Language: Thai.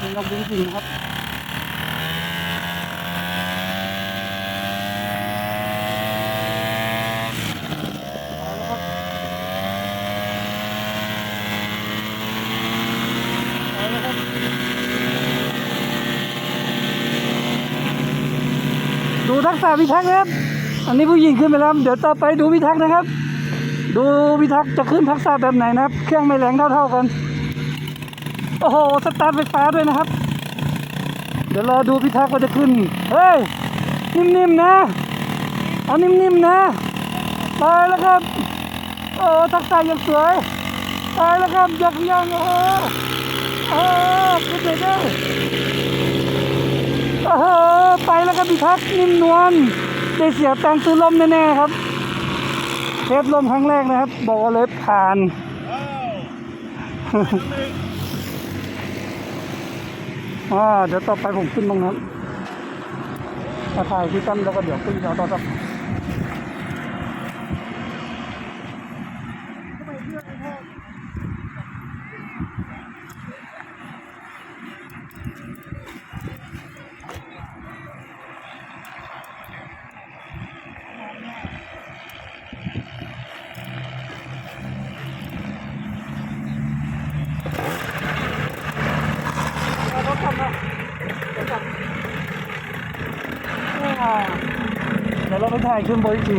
นี่เราจริงๆนะครับเอาละครับเอาละครับดูทักษะพิทักษ์นะครับ อันนี้ผู้หญิงขึ้นไปแล้ว เดี๋ยวต่อไปดูพิทักษ์นะครับ ดูพิทักษ์จะขึ้นทักษะแบบไหนนะครับ เครื่องไม่แรงเท่าๆกัน โอ้โห สตาร์ทไฟฟ้าด้วยนะครับ เดี๋ยวรอดูพิทักษ์ว่าจะขึ้น เฮ้ย นิ่มๆนะ เอานิ่มๆนะตายแล้วครับ โอ้ทักษะยังสวยตายแล้วครับยักยังโอ้โหโอ้ขึ้นไปได้โอ้โหไปแล้วครับพิทักษ์นิ่มนวลได้เสียตังค์ซื้อลมแน่ๆครับเทสลมครั้งแรกนะครับ บอกเลยผ่าน อ่าเดี๋ยวต่อไปผมขึ้นตรงนั้นมาถ่ายที่ตั้มแล้วก็เดี๋ยวขึ้นแถวต่อครับเอารถกลับมาเดี๋ยวกลับอ่า เดี๋ยวเราไปถ่ายขึ้นบนอีกที